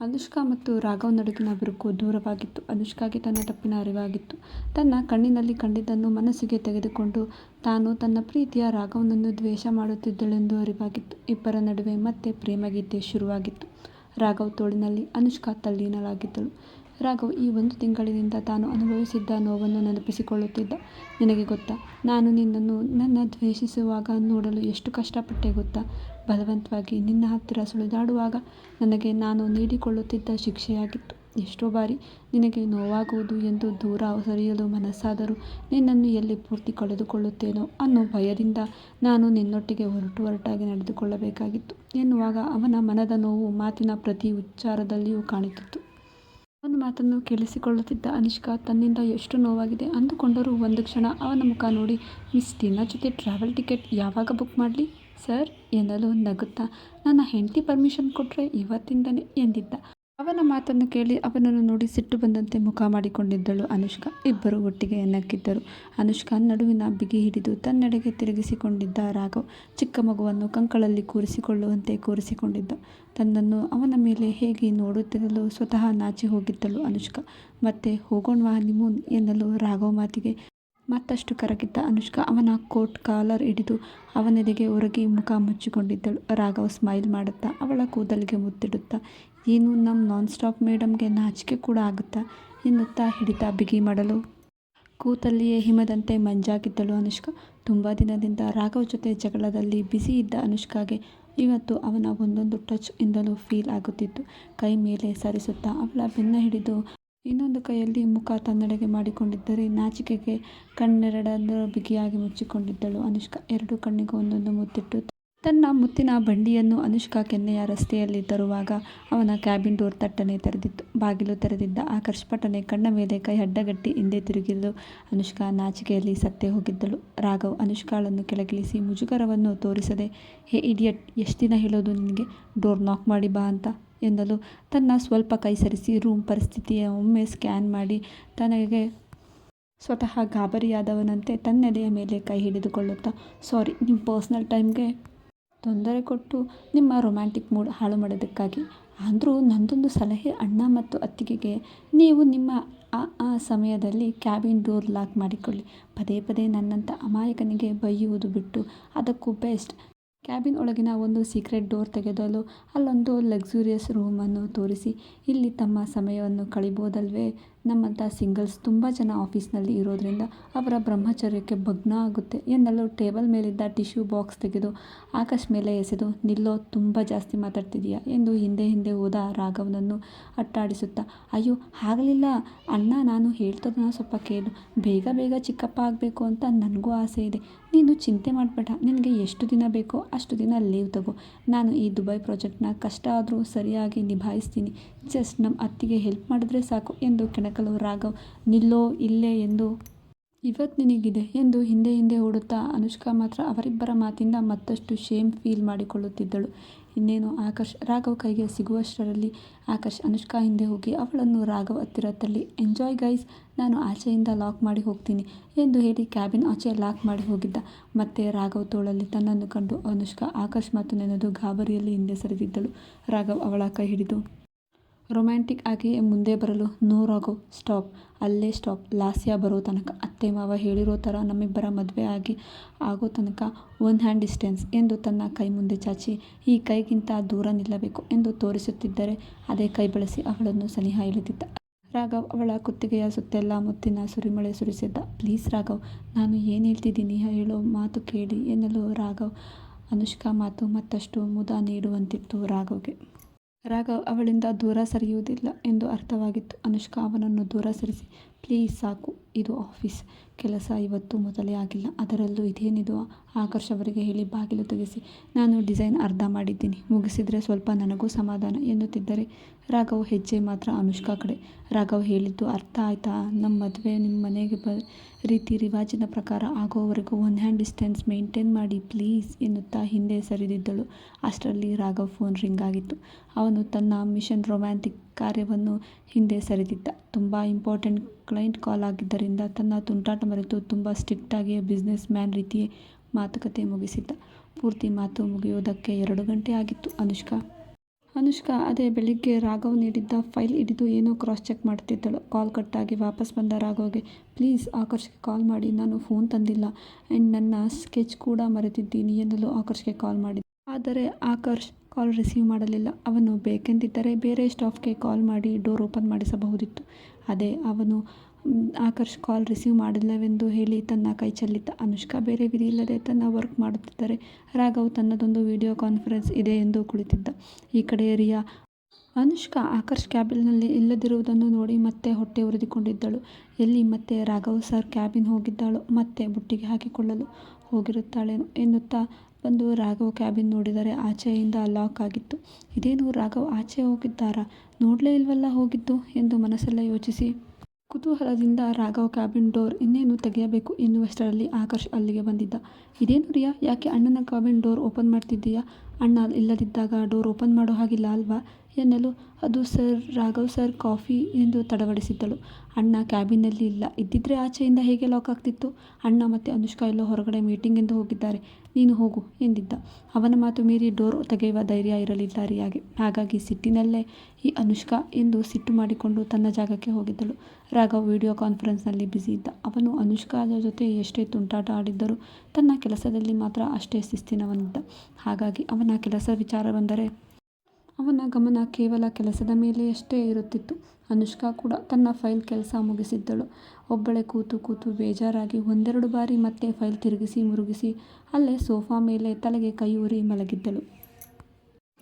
ಅನುಷ್ಕಾ ಮತ್ತು ರಾಘವ್ ನಡುವಿನ ಬಿರುಕು ದೂರವಾಗಿತ್ತು. ಅನುಷ್ಕಾಗೆ ತನ್ನ ತಪ್ಪಿನ ಅರಿವಾಗಿತ್ತು. ತನ್ನ ಕಣ್ಣಿನಲ್ಲಿ ಕಂಡಿದ್ದನ್ನು ಮನಸ್ಸಿಗೆ ತೆಗೆದುಕೊಂಡು ತಾನು ತನ್ನ ಪ್ರೀತಿಯ ರಾಘವ್ನನ್ನು ದ್ವೇಷ ಮಾಡುತ್ತಿದ್ದಳೆಂದು ಅರಿವಾಗಿತ್ತು. ಇಬ್ಬರ ನಡುವೆ ಮತ್ತೆ ಪ್ರೇಮಗೀತೆ ಶುರುವಾಗಿತ್ತು. ರಾಘವ್ ತೋಳಿನಲ್ಲಿ ಅನುಷ್ಕಾ ತಲ್ಲೀನಳಾಗಿದ್ದಳು. ರಾಘವ್ ಈ ಒಂದು ತಿಂಗಳಿನಿಂದ ತಾನು ಅನುಭವಿಸಿದ್ದ ನೋವನ್ನು ನೆನಪಿಸಿಕೊಳ್ಳುತ್ತಿದ್ದ. ನಿನಗೆ ಗೊತ್ತಾ, ನಾನು ನಿನ್ನನ್ನು ನನ್ನ ದ್ವೇಷಿಸುವಾಗ ನೋಡಲು ಎಷ್ಟು ಕಷ್ಟಪಟ್ಟೆ ಗೊತ್ತಾ? ಬಲವಂತವಾಗಿ ನಿನ್ನ ಹತ್ತಿರ ಸುಳಿದಾಡುವಾಗ ನನಗೆ ನಾನು ನೀಡಿಕೊಳ್ಳುತ್ತಿದ್ದ ಶಿಕ್ಷೆಯಾಗಿತ್ತು. ಎಷ್ಟೋ ಬಾರಿ ನಿನಗೆ ನೋವಾಗುವುದು ಎಂದು ದೂರ ಸರಿಯಲು ಮನಸ್ಸಾದರೂ ನಿನ್ನನ್ನು ಎಲ್ಲಿ ಪೂರ್ತಿ ಕಳೆದುಕೊಳ್ಳುತ್ತೇನೋ ಅನ್ನೋ ಭಯದಿಂದ ನಾನು ನಿನ್ನೊಟ್ಟಿಗೆ ಹೊರಟು ಹೊರಟಾಗಿ ನಡೆದುಕೊಳ್ಳಬೇಕಾಗಿತ್ತು ಎನ್ನುವಾಗ ಅವನ ಮನದ ನೋವು ಮಾತಿನ ಪ್ರತಿ ಉಚ್ಚಾರದಲ್ಲಿಯೂ ಕಾಣುತ್ತಿತ್ತು. ಅವನ ಮಾತನ್ನು ಕೇಳಿಸಿಕೊಳ್ಳುತ್ತಿದ್ದ ಅನಿಷ್ಕಾ ತನ್ನಿಂದ ಎಷ್ಟು ನೋವಾಗಿದೆ ಅಂದುಕೊಂಡರೂ ಒಂದು ಕ್ಷಣ ಅವನ ಮುಖ ನೋಡಿ, ಮಿಸ್ ತಿನ್ನ ಜೊತೆ ಟ್ರಾವೆಲ್ ಟಿಕೆಟ್ ಯಾವಾಗ ಬುಕ್ ಮಾಡ್ಲಿ ಸರ್ ಎನ್ನಲು ನಗುತ್ತಾ ನನ್ನ ಹೆಂಡತಿ ಪರ್ಮಿಷನ್ ಕೊಟ್ಟರೆ ಇವತ್ತಿಂದನೇ ಎಂದಿದ್ದ. ಅವನ ಮಾತನ್ನು ಕೇಳಿ ಅವನನ್ನು ನೋಡಿ ಸಿಟ್ಟು ಬಂದಂತೆ ಮುಖ ಮಾಡಿಕೊಂಡಿದ್ದಳು ಅನುಷ್ಕಾ. ಇಬ್ಬರು ಒಟ್ಟಿಗೆ ನಕ್ಕಿದ್ದರು. ಅನುಷ್ಕಾ ನಡುವಿನ ಬಿಗಿ ಹಿಡಿದು ತನ್ನೆಡೆಗೆ ತಿರುಗಿಸಿಕೊಂಡಿದ್ದ ರಾಘವ್ ಚಿಕ್ಕ ಮಗುವನ್ನು ಕಂಕಳಲ್ಲಿ ಕೂರಿಸಿಕೊಳ್ಳುವಂತೆ ಕೂರಿಸಿಕೊಂಡಿದ್ದ. ತನ್ನನ್ನು ಅವನ ಮೇಲೆ ಹೇಗೆ ನೋಡುತ್ತಿರಲು ಸ್ವತಃ ನಾಚಿ ಹೋಗಿದ್ದಳು ಅನುಷ್ಕಾ. ಮತ್ತೆ ಹೋಗೋಣವಾ ಹನಿಮೂನ್ ಎನ್ನಲು ರಾಘವ್ ಮಾತಿಗೆ ಮತ್ತಷ್ಟು ಕರಗಿದ್ದ ಅನುಷ್ಕಾ ಅವನ ಕೋಟ್ ಕಾಲರ್ ಹಿಡಿದು ಅವನೆದೆಗೆ ಒರಗಿ ಮುಖ ಮುಚ್ಚಿಕೊಂಡಿದ್ದಳು. ರಾಘವ್ ಸ್ಮೈಲ್ ಮಾಡುತ್ತಾ ಅವಳ ಕೂದಲಿಗೆ ಮುತ್ತಿಡುತ್ತಾ, ಏನು ನಮ್ಮ ನಾನ್ ಸ್ಟಾಪ್ ಮೇಡಮ್ಗೆ ನಾಚಿಕೆ ಕೂಡ ಆಗುತ್ತಾ ಎನ್ನುತ್ತಾ ಹಿಡಿತ ಬಿಗಿ ಮಾಡಲು ಕೂತಲ್ಲಿಯೇ ಹಿಮದಂತೆ ಮಂಜಾಗಿದ್ದಳು ಅನುಷ್ಕಾ. ತುಂಬ ದಿನದಿಂದ ರಾಘವ್ ಜೊತೆ ಜಗಳದಲ್ಲಿ ಬಿಸಿ ಇದ್ದ ಅನುಷ್ಕಾಗೆ ಇವತ್ತು ಅವನ ಒಂದೊಂದು ಟಚ್ ಇಂದಲೂ ಫೀಲ್ ಆಗುತ್ತಿತ್ತು. ಕೈ ಮೇಲೆ ಸರಿಸುತ್ತಾ ಅವಳ ಬೆನ್ನ ಹಿಡಿದು ಇನ್ನೊಂದು ಕೈಯಲ್ಲಿ ಮುಖ ತನ್ನಡೆಗೆ ಮಾಡಿಕೊಂಡಿದ್ದರೆ ನಾಚಿಕೆಗೆ ಕಣ್ಣೆರಡನ್ನು ಬಿಗಿಯಾಗಿ ಮುಚ್ಚಿಕೊಂಡಿದ್ದಳು ಅನುಷ್ಕಾ. ಎರಡು ಕಣ್ಣಿಗೂ ಒಂದೊಂದು ಮುತ್ತಿಟ್ಟು ತನ್ನ ಮುತ್ತಿನ ಬಂಡಿಯನ್ನು ಅನುಷ್ಕಾ ಕೆನ್ನೆಯ ರಸ್ತೆಯಲ್ಲಿ ತರುವಾಗ ಅವನ ಕ್ಯಾಬಿನ್ ಡೋರ್ ತಟ್ಟನೆ ತೆರೆದಿತ್ತು. ಬಾಗಿಲು ತೆರೆದಿದ್ದ ಆ ಕರ್ಷ್ಪಟನೆ ಕಣ್ಣ ಮೇಲೆ ಕೈ ಅಡ್ಡಗಟ್ಟಿ ಹಿಂದೆ ತಿರುಗಿದ್ದು ಅನುಷ್ಕಾ ನಾಚಿಕೆಯಲ್ಲಿ ಸತ್ತೇ ಹೋಗಿದ್ದಳು. ರಾಘವ್ ಅನುಷ್ಕಾಳನ್ನು ಕೆಳಗಿಳಿಸಿ ಮುಜುಗರವನ್ನು ತೋರಿಸದೆ, ಹೇ ಇಡಿಯಟ್, ಎಷ್ಟು ದಿನ ಹೇಳೋದು ನಿನಗೆ ಡೋರ್ ನಾಕ್ ಮಾಡಿ ಬಾ ಅಂತ ಎನ್ನಲು ತನ್ನ ಸ್ವಲ್ಪ ಕೈಸರಿಸಿ ರೂಮ್ ಪರಿಸ್ಥಿತಿಯ ಒಮ್ಮೆ ಸ್ಕ್ಯಾನ್ ಮಾಡಿ ತನಗೆ ಸ್ವತಃ ಗಾಬರಿಯಾದವನಂತೆ ತನ್ನೆದೆಯ ಮೇಲೆ ಕೈ ಹಿಡಿದುಕೊಳ್ಳುತ್ತಾ, ಸಾರಿ ನಿಮ್ಮ ಪರ್ಸ್ನಲ್ ಟೈಮ್ಗೆ ತೊಂದರೆ ಕೊಟ್ಟು ನಿಮ್ಮ ರೊಮ್ಯಾಂಟಿಕ್ ಮೂಡ್ ಹಾಳು ಮಾಡೋದಕ್ಕಾಗಿ. ಆದರೂ ನಂದೊಂದು ಸಲಹೆ ಅಣ್ಣ ಮತ್ತು ಅತ್ತಿಗೆಗೆ. ನೀವು ನಿಮ್ಮ ಆ ಆ ಸಮಯದಲ್ಲಿ ಕ್ಯಾಬಿನ್ ಡೋರ್ ಲಾಕ್ ಮಾಡಿಕೊಳ್ಳಿ. ಪದೇ ಪದೇ ನನ್ನಂಥ ಅಮಾಯಕನಿಗೆ ಬೈಯುವುದು ಬಿಟ್ಟು, ಅದಕ್ಕೂ ಬೆಸ್ಟ್. ಕ್ಯಾಬಿನ್ ಒಳಗಿನ ಒಂದು ಸೀಕ್ರೆಟ್ ಡೋರ್ ತೆಗೆದಲು ಅಲ್ಲೊಂದು ಲಕ್ಸುರಿಯಸ್ ರೂಮನ್ನು ತೋರಿಸಿ ಇಲ್ಲಿ ತಮ್ಮ ಸಮಯವನ್ನು ಕಳೀಬೋದಲ್ವೇ? ನಮ್ಮಂಥ ಸಿಂಗಲ್ಸ್ ತುಂಬ ಜನ ಆಫೀಸ್ನಲ್ಲಿ ಇರೋದ್ರಿಂದ ಅವರ ಬ್ರಹ್ಮಚರ್ಯಕ್ಕೆ ಭಗ್ನ ಆಗುತ್ತೆ ಎನ್ನಲು ಟೇಬಲ್ ಮೇಲಿದ್ದ ಟಿಶ್ಯೂ ಬಾಕ್ಸ್ ತೆಗೆದು ಆಕಾಶ್ ಮೇಲೆ ಎಸೆದು, ನಿಲ್ಲೋ, ತುಂಬ ಜಾಸ್ತಿ ಮಾತಾಡ್ತಿದೀಯ? ಎಂದು ಹಿಂದೆ ಹಿಂದೆ ಹೋದ ರಾಘವನನ್ನು ಅಟ್ಟಾಡಿಸುತ್ತಾ, ಅಯ್ಯೋ, ಆಗಲಿಲ್ಲ. ಅಣ್ಣ, ನಾನು ಹೇಳ್ತದನ್ನ ಸ್ವಲ್ಪ ಕೇಳು. ಬೇಗ ಬೇಗ ಚಿಕ್ಕಪ್ಪ ಆಗಬೇಕು ಅಂತ ನನಗೂ ಆಸೆ ಇದೆ. ನೀನು ಚಿಂತೆ ಮಾಡಬೇಡ. ನಿನಗೆ ಎಷ್ಟು ದಿನ ಬೇಕೋ ಅಷ್ಟು ದಿನ ಲೀವ್ ತಗೋ. ನಾನು ಈ ದುಬೈ ಪ್ರಾಜೆಕ್ಟ್ನ ಕಷ್ಟ ಆದರೂ ಸರಿಯಾಗಿ ನಿಭಾಯಿಸ್ತೀನಿ. ಜಸ್ಟ್ ನಮ್ಮ ಅತ್ತಿಗೆ ಹೆಲ್ಪ್ ಮಾಡಿದ್ರೆ ಸಾಕು ಎಂದು ಕೆಣಕಲು ರಾಘವ್ ನಿಲ್ಲೋ, ಇಲ್ಲೇ ಎಂದು ಇವತ್ತು ನಿನಗಿದೆ ಎಂದು ಹಿಂದೆ ಹಿಂದೆ ಓಡುತ್ತಾ ಅನುಷ್ಕಾ ಮಾತ್ರ ಅವರಿಬ್ಬರ ಮಾತಿಂದ ಮತ್ತಷ್ಟು ಶೇಮ್ ಫೀಲ್ ಮಾಡಿಕೊಳ್ಳುತ್ತಿದ್ದಳು. ಇನ್ನೇನು ಆಕರ್ಷ್, ರಾಘವ್ ಕೈಗೆ ಸಿಗುವಷ್ಟರಲ್ಲಿ ಆಕರ್ಷ್ ಅನುಷ್ಕಾ ಹಿಂದೆ ಹೋಗಿ ಅವಳನ್ನು ರಾಘವ್ ಹತ್ತಿರ ತಳ್ಳಿ ಎಂಜಾಯ್ ಗೈಸ್ ನಾನು ಆಚೆಯಿಂದ ಲಾಕ್ ಮಾಡಿ ಹೋಗ್ತೀನಿ ಎಂದು ಹೇಳಿ ಕ್ಯಾಬಿನ್ ಆಚೆ ಲಾಕ್ ಮಾಡಿ ಹೋಗಿದ್ದ. ಮತ್ತೆ ರಾಘವ್ ತೋಳಲ್ಲಿ ತನ್ನನ್ನು ಕಂಡು ಅನುಷ್ಕಾ ಆಕರ್ಷ್ ಮಾತು ನೆನೆದು ಗಾಬರಿಯಲ್ಲಿ ಹಿಂದೆ ಸರಿದಿದ್ದಳು. ರಾಘವ್ ಅವಳ ಕೈ ಹಿಡಿದು ರೊಮ್ಯಾಂಟಿಕ್ ಆಗಿ ಮುಂದೆ ಬರಲು ನೋರಾಗೋ ಸ್ಟಾಪ್. ಅಲ್ಲೇ ಸ್ಟಾಪ್. ಲಾಸ್ಯ ಬರೋ ತನಕ. ಅತ್ತೆ ಮಾವ ಹೇಳಿರೋ ಥರ ನಮ್ಮಿಬ್ಬರ ಮದುವೆ ಆಗಿ ಆಗೋ ತನಕ ಒನ್ ಹ್ಯಾಂಡ್ ಡಿಸ್ಟೆನ್ಸ್ ಎಂದು ತನ್ನ ಕೈ ಮುಂದೆ ಚಾಚಿ, ಈ ಕೈಗಿಂತ ದೂರ ನಿಲ್ಲಬೇಕು ಎಂದು ತೋರಿಸುತ್ತಿದ್ದರೆ ಅದೇ ಕೈ ಬಳಸಿ ಅವಳನ್ನು ಸನಿಹ ಇಳಿದಿದ್ದ. ರಾಘವ್ ಅವಳ ಕುತ್ತಿಗೆಯ ಸುತ್ತೆಲ್ಲ ಮುತ್ತಿನ ಸುರಿಮಳೆ ಸುರಿಸಿದ್ದ. ಪ್ಲೀಸ್ ರಾಘವ್, ನಾನು ಏನು ಹೇಳ್ತಿದ್ದೀನಿ? ಹೇಳೋ ಮಾತು ಕೇಳಿ ಎನ್ನಲು ರಾಘವ್ ಅನುಷ್ಕಾ ಮಾತು ಮತ್ತಷ್ಟು ಮುದ ನೀಡುವಂತಿತ್ತು ರಾಘವ್ಗೆ. ರಾಘವ್ ಅವಳಿಂದ ದೂರ ಸರಿಯುವುದಿಲ್ಲ ಎಂದು ಅರ್ಥವಾಗಿತ್ತು. ಅನುಷ್ಕಾ ಅವನನ್ನು ದೂರ ಸರಿಸಿ ಪ್ಲೀಸ್ ಸಾಕು. ಇದು ಆಫೀಸ್ ಕೆಲಸ. ಇವತ್ತು ಮೊದಲೇ ಆಗಿಲ್ಲ. ಅದರಲ್ಲೂ ಇದೇನಿದು? ಆಕರ್ಷ್ ಅವರಿಗೆ ಹೇಳಿ ಬಾಗಿಲು ತೆಗೆಸಿ. ನಾನು ಡಿಸೈನ್ ಅರ್ಧ ಮಾಡಿದ್ದೀನಿ. ಮುಗಿಸಿದರೆ ಸ್ವಲ್ಪ ನನಗೂ ಸಮಾಧಾನ ಎನ್ನುತ್ತಿದ್ದರೆ ರಾಘವ್ ಹೆಜ್ಜೆ ಮಾತ್ರ ಅನುಷ್ಕಾ ಕಡೆ. ರಾಘವ್ ಹೇಳಿದ್ದು ಅರ್ಥ ಆಯ್ತಾ? ನಮ್ಮ ಮದುವೆ ನಿಮ್ಮ ಮನೆಗೆ ಬ ರೀತಿ ರಿವಾಜಿನ ಪ್ರಕಾರ ಆಗೋವರೆಗೂ ಒನ್ ಹ್ಯಾಂಡ್ ಡಿಸ್ಟೆನ್ಸ್ ಮೇಂಟೈನ್ ಮಾಡಿ ಪ್ಲೀಸ್ ಎನ್ನುತ್ತಾ ಹಿಂದೆ ಸರಿದಿದ್ದಳು. ಅಷ್ಟರಲ್ಲಿ ರಾಘವ್ ಫೋನ್ ರಿಂಗ್ ಆಗಿತ್ತು. ಅವನು ತನ್ನ ಮಿಷನ್ ರೊಮ್ಯಾಂಟಿಕ್ ಕಾರ್ಯವನ್ನು ಹಿಂದೆ ಸರಿದಿದ್ದ. ತುಂಬ ಇಂಪಾರ್ಟೆಂಟ್ ಕ್ಲೈಂಟ್ ಕಾಲ್ ಆಗಿದ್ದರಿಂದ ತನ್ನ ತುಂಟಾಟ ಮರೆತು ತುಂಬ ಸ್ಟ್ರಿಕ್ಟಾಗಿ ಬಿಸ್ನೆಸ್ ಮ್ಯಾನ್ ರೀತಿಯೇ ಮಾತುಕತೆ ಮುಗಿಸಿದ್ದ. ಪೂರ್ತಿ ಮಾತು ಮುಗಿಯೋದಕ್ಕೆ ಎರಡು ಗಂಟೆ ಆಗಿತ್ತು. ಅನುಷ್ಕಾ ಅನುಷ್ಕಾ, ಅದೇ ಬೆಳಿಗ್ಗೆ ರಾಘವ್ ನೀಡಿದ್ದ ಫೈಲ್ ಹಿಡಿದು ಏನೋ ಕ್ರಾಸ್ ಚೆಕ್ ಮಾಡ್ತಿದ್ದಳು ಕಾಲ್ ಕಟ್ಟಾಗಿ ವಾಪಸ್ ಬಂದ ರಾಘವ್ಗೆ ಪ್ಲೀಸ್ ಆಕರ್ಷ್ಗೆ ಕಾಲ್ ಮಾಡಿ, ನಾನು ಫೋನ್ ತಂದಿಲ್ಲ ಆ್ಯಂಡ್ ನನ್ನ ಸ್ಕೆಚ್ ಕೂಡ ಮರೆತಿದ್ದೀನಿ ಎನ್ನಲು ಆಕರ್ಷ್ಗೆ ಕಾಲ್ ಮಾಡಿದ್ದೆ ಆದರೆ ಆಕರ್ಷ್ ಕಾಲ್ ರಿಸೀವ್ ಮಾಡಲಿಲ್ಲ. ಅವನು ಬೇಕೆಂದಿದ್ದರೆ ಬೇರೆ ಸ್ಟಾಫ್ಗೆ ಕಾಲ್ ಮಾಡಿ ಡೋರ್ ಓಪನ್ ಮಾಡಿಸಬಹುದಿತ್ತು. ಅದೇ ಅವನು ಆಕರ್ಷ್ ಕಾಲ್ ರಿಸೀವ್ ಮಾಡಿಲ್ಲವೆಂದು ಹೇಳಿ ತನ್ನ ಕೈ ಚೆಲ್ಲಿದ್ದ. ಅನುಷ್ಕಾ ಬೇರೆ ವಿಧಿ ಇಲ್ಲದೆ ತನ್ನ ವರ್ಕ್ ಮಾಡುತ್ತಿದ್ದರೆ ರಾಘವ್ ತನ್ನದೊಂದು ವಿಡಿಯೋ ಕಾನ್ಫರೆನ್ಸ್ ಇದೆ ಎಂದು ಕುಳಿತಿದ್ದ. ಈ ಕಡೆ ರಿಯಾ, ಅನುಷ್ಕಾ, ಆಕರ್ಷ್ ಕ್ಯಾಬಿನ್ನಲ್ಲಿ ಇಲ್ಲದಿರುವುದನ್ನು ನೋಡಿ ಮತ್ತೆ ಹೊಟ್ಟೆ ಉರಿದುಕೊಂಡಿದ್ದಳು. ಎಲ್ಲಿ ಮತ್ತೆ ರಾಘವ್ ಸರ್ ಕ್ಯಾಬಿನ್ ಹೋಗಿದ್ದಾಳೋ ಮತ್ತೆ ಬುಟ್ಟಿಗೆ ಹಾಕಿಕೊಳ್ಳಲು ಹೋಗಿರುತ್ತಾಳೇನೋ ಎನ್ನುತ್ತಾ ಬಂದು ರಾಘವ್ ಕ್ಯಾಬಿನ್ ನೋಡಿದರೆ ಆಚೆಯಿಂದ ಲಾಕ್ ಆಗಿತ್ತು. ಇದೇನು ರಾಘವ್ ಆಚೆ ಹೋಗಿದ್ದಾರಾ? ನೋಡಲೇ ಇಲ್ವಲ್ಲ ಹೋಗಿದ್ದು? ಎಂದು ಮನಸ್ಸೆಲ್ಲ ಯೋಚಿಸಿ ಕುತೂಹಲದಿಂದ ರಾಘವ್ ಕ್ಯಾಬಿನ್ ಡೋರ್ ಇನ್ನೇನು ತೆಗೆಯಬೇಕು ಎನ್ನುವಷ್ಟರಲ್ಲಿ ಆಕರ್ಷ್ ಅಲ್ಲಿಗೆ ಬಂದಿದ್ದ. ಇದೇನು ರಿಯಾ, ಯಾಕೆ ಅಣ್ಣನ ಕ್ಯಾಬಿನ್ ಡೋರ್ ಓಪನ್ ಮಾಡ್ತಿದ್ದೀಯಾ? ಅಣ್ಣ ಇಲ್ಲದಿದ್ದಾಗ ಡೋರ್ ಓಪನ್ ಮಾಡೋ ಹಾಗಿಲ್ಲ ಅಲ್ವಾ? ಎನ್ನಲು ಅದು ಸರ್, ರಾಘವ್ ಸರ್ ಕಾಫಿ ಎಂದು ತಡವಡಿಸಿದ್ದಳು. ಅಣ್ಣ ಕ್ಯಾಬಿನಲ್ಲಿ ಇಲ್ಲ. ಇದ್ದಿದ್ರೆ ಆಚೆಯಿಂದ ಹೇಗೆ ಲಾಕ್ ಆಗ್ತಿತ್ತು? ಅಣ್ಣ ಮತ್ತು ಅನುಷ್ಕಾ ಎಲ್ಲೋ ಹೊರಗಡೆ ಮೀಟಿಂಗ್ ಎಂದು ಹೋಗಿದ್ದಾರೆ. ನೀನು ಹೋಗು ಎಂದಿದ್ದ. ಅವನ ಮಾತು ಮೀರಿ ಡೋರ್ ತೆಗೆಯುವ ಧೈರ್ಯ ಇರಲಿಲ್ಲ ರಿಯಾಗೆ. ಹಾಗಾಗಿ ಸಿಟ್ಟಿನಲ್ಲೇ ಈ ಅನುಷ್ಕಾ ಎಂದು ಸಿಟ್ಟು ಮಾಡಿಕೊಂಡು ತನ್ನ ಜಾಗಕ್ಕೆ ಹೋಗಿದ್ದಳು. ರಾಘವ್ ವಿಡಿಯೋ ಕಾನ್ಫರೆನ್ಸ್ನಲ್ಲಿ ಬ್ಯುಸಿ ಇದ್ದ. ಅವನು ಅನುಷ್ಕಾದ ಜೊತೆ ಎಷ್ಟೇ ತುಂಟಾಟ ಆಡಿದ್ದರೂ ತನ್ನ ಕೆಲಸದಲ್ಲಿ ಮಾತ್ರ ಅಷ್ಟೇ ಶಿಸ್ತಿನವನಿದ್ದ. ಹಾಗಾಗಿ ಅವನ ಕೆಲಸ ವಿಚಾರ ಬಂದರೆ ಅವನ ಗಮನ ಕೇವಲ ಕೆಲಸದ ಮೇಲೆಯಷ್ಟೇ ಇರುತ್ತಿತ್ತು. ಅನುಷ್ಕಾ ಕೂಡ ತನ್ನ ಫೈಲ್ ಕೆಲಸ ಮುಗಿಸಿದ್ದಳು. ಒಬ್ಬಳೇ ಕೂತು ಕೂತು ಬೇಜಾರಾಗಿ ಒಂದೆರಡು ಬಾರಿ ಮತ್ತೆ ಫೈಲ್ ತಿರುಗಿಸಿ ಮುರುಗಿಸಿ ಅಲ್ಲೇ ಸೋಫಾ ಮೇಲೆ ತಲೆಗೆ ಕೈ ಊರಿ ಮಲಗಿದ್ದಳು.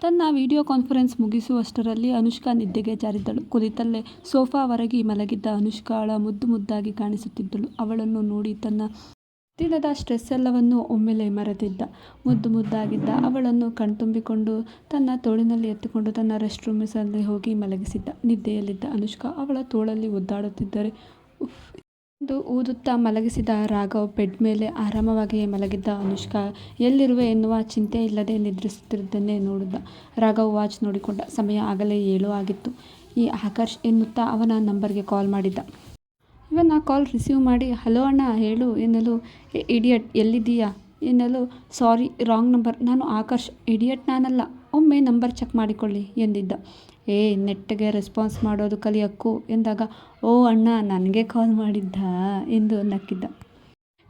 ತನ್ನ ವಿಡಿಯೋ ಕಾನ್ಫರೆನ್ಸ್ ಮುಗಿಸುವಷ್ಟರಲ್ಲಿ ಅನುಷ್ಕಾ ನಿದ್ದೆಗೆ ಜಾರಿದ್ದಳು. ಕುಳಿತಲ್ಲೇ ಸೋಫಾ ಹೊರಗಿ ಮಲಗಿದ್ದ ಅನುಷ್ಕಾಳ ಮುದ್ದು ಮುದ್ದಾಗಿ ಕಾಣಿಸುತ್ತಿದ್ದಳು. ಅವಳನ್ನು ನೋಡಿ ತನ್ನ ದಿನದ ಸ್ಟ್ರೆಸ್ ಎಲ್ಲವನ್ನು ಒಮ್ಮೆಲೆ ಮರೆತಿದ್ದ. ಮುದ್ದು ಮುದ್ದಾಗಿದ್ದ ಅವಳನ್ನು ಕಣ್ತುಂಬಿಕೊಂಡು ತನ್ನ ತೋಳಿನಲ್ಲಿ ಎತ್ತಿಕೊಂಡು ತನ್ನ ರೆಸ್ಟ್ ಹೋಗಿ ಮಲಗಿಸಿದ್ದ. ನಿದ್ದೆಯಲ್ಲಿದ್ದ ಅನುಷ್ಕಾ ಅವಳ ತೋಳಲ್ಲಿ ಒದ್ದಾಡುತ್ತಿದ್ದರೆ, ಉಫ್ ಎಂದು ಊದುತ್ತಾ ಮಲಗಿಸಿದ ರಾಘವ್ ಬೆಡ್ ಮೇಲೆ ಆರಾಮವಾಗಿ ಮಲಗಿದ್ದ ಅನುಷ್ಕಾ, ಎಲ್ಲಿರುವೆ ಎನ್ನುವ ಚಿಂತೆ ಇಲ್ಲದೆ ನಿದ್ರಿಸುತ್ತಿದ್ದನ್ನೇ ನೋಡಿದ ರಾಘವ್ ವಾಚ್ ನೋಡಿಕೊಂಡ. ಸಮಯ ಆಗಲೇ ಏಳು ಆಗಿತ್ತು. ಈ ಆಕರ್ಷ್ ಎನ್ನುತ್ತಾ ಅವನ ನಂಬರ್ಗೆ ಕಾಲ್ ಮಾಡಿದ್ದ. ಇವನ ಕಾಲ್ ರಿಸೀವ್ ಮಾಡಿ ಹಲೋ ಅಣ್ಣ, ಹೇಳು ಎನ್ನಲು "ಏ ಇಡಿಯಟ್ ಎಲ್ಲಿದ್ದೀಯಾ? ಎನ್ನಲು ಸಾರಿ ರಾಂಗ್ ನಂಬರ್ ನಾನು ಆಕರ್ಷ್ ಇಡಿಯಟ್ ನಾನಲ್ಲ, ಒಮ್ಮೆ ನಂಬರ್ ಚೆಕ್ ಮಾಡಿಕೊಳ್ಳಿ, ಎಂದಿದ್ದ. ಏ, ನೆಟ್ಟಗೆ ರೆಸ್ಪಾನ್ಸ್ ಮಾಡೋದು ಕಲಿಯಕ್ಕೂ, ಎಂದಾಗ, ಓ, ಅಣ್ಣ, ನನಗೆ ಕಾಲ್ ಮಾಡಿದ್ದ, ಎಂದು ನಕ್ಕಿದ್ದ.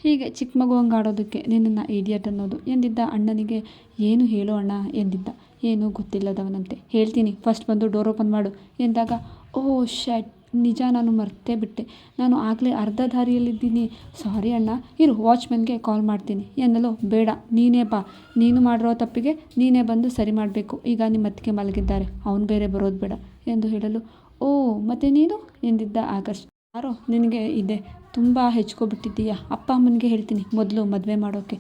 ಹೀಗೆ ಚಿಕ್ಕ ಮಗು ಹಂಗಾಡೋದಕ್ಕೆ ನಿನ್ನನ್ನು ಇಡಿಯಟ್ ಅನ್ನೋದು ಎಂದಿದ್ದ ಅಣ್ಣನಿಗೆ, ಏನು ಹೇಳೋ ಅಣ್ಣ, ಎಂದಿದ್ದ. ಏನೂ ಗೊತ್ತಿಲ್ಲದವನಂತೆ, ಹೇಳ್ತೀನಿ ಫಸ್ಟ್ ಬಂದು ಡೋರ್ ಓಪನ್ ಮಾಡು, ಎಂದಾಗ, ಓ ಶಟ್ ನಿಜ ನಾನು ಮರ್ತೇ ಬಿಟ್ಟೆ. ನಾನು ಆಗಲೇ ಅರ್ಧ ದಾರಿಯಲ್ಲಿದ್ದೀನಿ. ಸಾರಿ ಅಣ್ಣ, ಇರು, ವಾಚ್ಮ್ಯಾನ್ಗೆ ಕಾಲ್ ಮಾಡ್ತೀನಿ. ಎನ್ನಲು ಬೇಡ, ನೀನೇ ಬಾ. ನೀನು ಮಾಡಿರೋ ತಪ್ಪಿಗೆ ನೀನೇ ಬಂದು ಸರಿ ಮಾಡಬೇಕು. ಈಗ ನಿಮ್ಮ ಅತ್ತಿಗೆ ಮಲಗಿದ್ದಾರೆ. ಅವನು ಬೇರೆ ಬರೋದು ಬೇಡ ಎಂದು ಹೇಳಲು, ಓ, ಮತ್ತೆ ನೀನು? ಎಂದಿದ್ದ ಆಕರ್ಷ್ ಯಾರೋ ನಿನಗೆ ಇದೆ, ತುಂಬ ಹೆಚ್ಕೊಬಿಟ್ಟಿದ್ದೀಯ? ಅಪ್ಪ ಅಮ್ಮನಿಗೆ ಹೇಳ್ತೀನಿ, ಮೊದಲು ಮದುವೆ ಮಾಡೋಕ್ಕೆ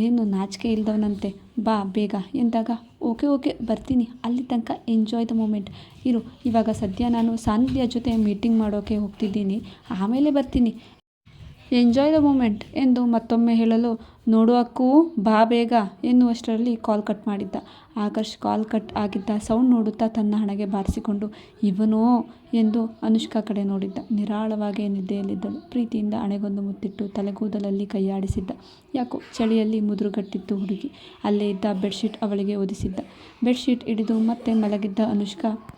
ಏನು ನಾಚಿಕೆ ಇಲ್ದವನಂತೆ. ಬಾ, ಬೇಗ. ಎಂದಾಗ, ಓಕೆ ಓಕೆ, ಬರ್ತೀನಿ. ಅಲ್ಲಿ ತನಕ ಎಂಜಾಯ್ ದ ಮೂಮೆಂಟ್ ಇರು, ಇವಾಗ ಸದ್ಯ ನಾನು ಸಾನ್ವಿಯ ಜೊತೆ ಮೀಟಿಂಗ್ ಮಾಡೋಕ್ಕೆ ಹೋಗ್ತಿದ್ದೀನಿ. ಆಮೇಲೆ ಬರ್ತೀನಿ. ಎಂಜಾಯ್ ದ ಮೂಮೆಂಟ್ ಎಂದು ಮತ್ತೊಮ್ಮೆ ಹೇಳಲು ನೋಡುವಕ್ಕೂ ಬಾ ಬೇಗ ಎನ್ನುವಷ್ಟರಲ್ಲಿ ಕಾಲ್ ಕಟ್ ಮಾಡಿದ್ದ. ಆಕರ್ಷ್ ಕಾಲ್ ಕಟ್ ಆಗಿದ್ದ ಸೌಂಡ್ ನೋಡುತ್ತಾ ತನ್ನ ಹಣೆಗೆ ಬಾರಿಸಿಕೊಂಡು, ಇವನೋ? ಎಂದು ಅನುಷ್ಕಾ ಕಡೆ ನೋಡಿದ್ದ. ನಿರಾಳವಾಗಿ ನಿದ್ದೆಯಲ್ಲಿದ್ದಳು. ಪ್ರೀತಿಯಿಂದ ಹಣೆಗೊಂದು ಮುತ್ತಿಟ್ಟು ತಲೆಗೂದಲಲ್ಲಿ ಕೈಯಾಡಿಸಿದ್ದ. ಯಾಕೋ ಚಳಿಯಲ್ಲಿ ಮುದುರುಗಟ್ಟಿತ್ತು ಹುಡುಗಿ. ಅಲ್ಲೇ ಇದ್ದ ಬೆಡ್ಶೀಟ್ ಅವಳಿಗೆ ಒದಿಸಿದ್ದ ಬೆಡ್ಶೀಟ್ ಹಿಡಿದು ಮತ್ತೆ ಮಲಗಿದ್ದ ಅನುಷ್ಕಾ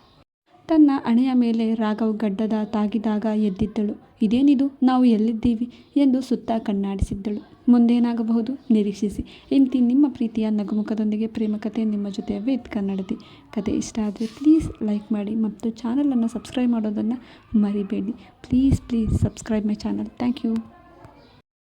ತನ್ನ ಹಣೆಯ ಮೇಲೆ ರಾಘವ್ ಗಡ್ಡದ ತಾಗಿದಾಗ ಎದ್ದಿದ್ದಳು. ಇದೇನಿದು? ನಾವು ಎಲ್ಲಿದ್ದೀವಿ? ಎಂದು ಸುತ್ತ ಕಣ್ಣಾಡಿಸಿದ್ದಳು. ಮುಂದೇನಾಗಬಹುದು? ನಿರೀಕ್ಷಿಸಿ. ಇಂತಿ ನಿಮ್ಮ ಪ್ರೀತಿಯ ನಗುಮುಖದೊಂದಿಗೆ ಪ್ರೇಮ ಕಥೆ ನಿಮ್ಮ ಜೊತೆ ವೇದ್ ಕನ್ನಡತಿ ಕತೆ ಇಷ್ಟ ಆದರೆ ಪ್ಲೀಸ್ ಲೈಕ್ ಮಾಡಿ ಮತ್ತು ಚಾನಲನ್ನು ಸಬ್ಸ್ಕ್ರೈಬ್ ಮಾಡೋದನ್ನು ಮರಿಬೇಡಿ. Please please subscribe my channel thank you